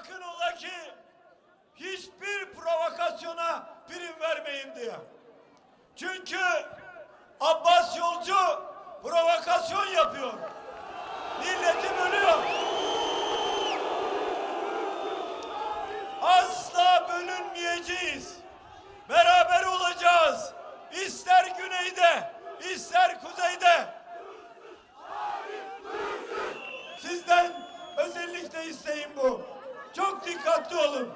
Sakın ola ki hiçbir provokasyona prim vermeyin diye. Çünkü Abbas Yolcu provokasyon yapıyor. Milleti bölüyor. Asla bölünmeyeceğiz. Beraber olacağız. İster güneyde, ister kuzeyde. Dikkatli olun.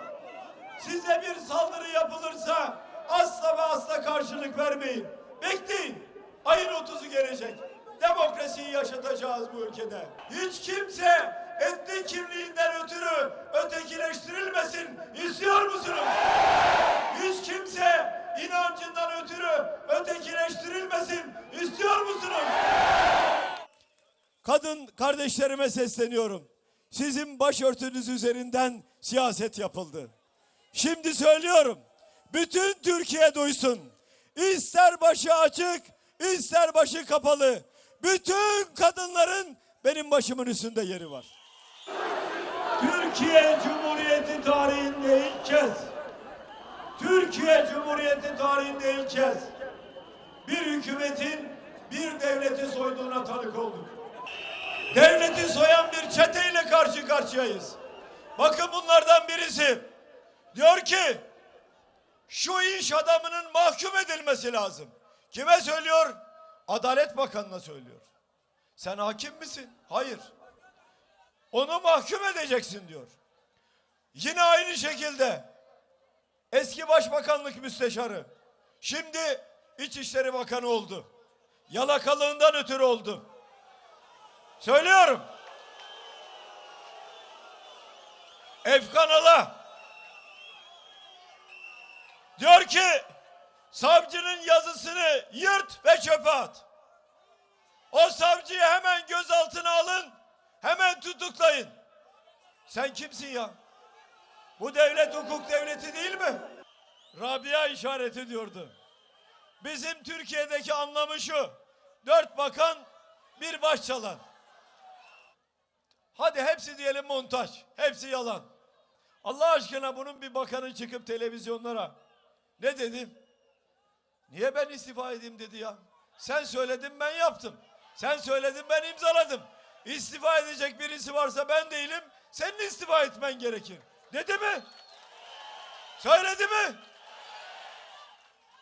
Size bir saldırı yapılırsa asla ve asla karşılık vermeyin. Bekleyin. Ayın 30'u gelecek. Demokrasiyi yaşatacağız bu ülkede. Hiç kimse etnik kimliğinden ötürü ötekileştirilmesin. İstiyor musunuz? Hiç kimse inancından ötürü ötekileştirilmesin. İstiyor musunuz? Kadın kardeşlerime sesleniyorum. Sizin başörtünüz üzerinden siyaset yapıldı. Şimdi söylüyorum. Bütün Türkiye duysun. İster başı açık, ister başı kapalı. Bütün kadınların benim başımın üstünde yeri var. Türkiye Cumhuriyeti tarihinde ilk kez Türkiye Cumhuriyeti tarihinde ilk kez bir hükümetin bir devleti soyduğuna tanık olduk. Devleti soyan bir çeteyle karşı karşıyayız. Bakın bunlardan birisi diyor ki şu iş adamının mahkum edilmesi lazım. Kime söylüyor? Adalet Bakanı'na söylüyor. Sen hakim misin? Hayır. Onu mahkum edeceksin diyor. Yine aynı şekilde eski başbakanlık müsteşarı şimdi İçişleri Bakanı oldu. Yalakalığından ötürü oldu. Söylüyorum. Efkan Ala diyor ki savcının yazısını yırt ve çöpe at. O savcıyı hemen gözaltına alın, hemen tutuklayın. Sen kimsin ya? Bu devlet hukuk devleti değil mi? Rabia işaret ediyordu. Bizim Türkiye'deki anlamı şu. Dört bakan, bir baş çalan. Hadi hepsi diyelim montaj. Hepsi yalan. Allah aşkına bunun bir bakanı çıkıp televizyonlara ne dedi? Niye ben istifa edeyim dedi ya. Sen söyledin ben yaptım. Sen söyledin ben imzaladım. İstifa edecek birisi varsa ben değilim. Senin istifa etmen gerekir. Dedi mi? Söyledi mi?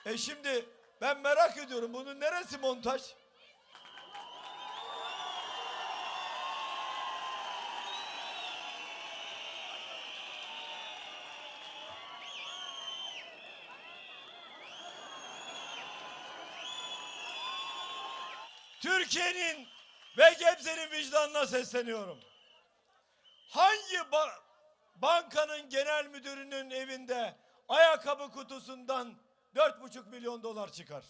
E şimdi ben merak ediyorum bunun neresi montaj? Türkiye'nin ve Gebze'nin vicdanına sesleniyorum. Hangi ba- bankanın genel müdürünün evinde ayakkabı kutusundan dört buçuk milyon dolar çıkar?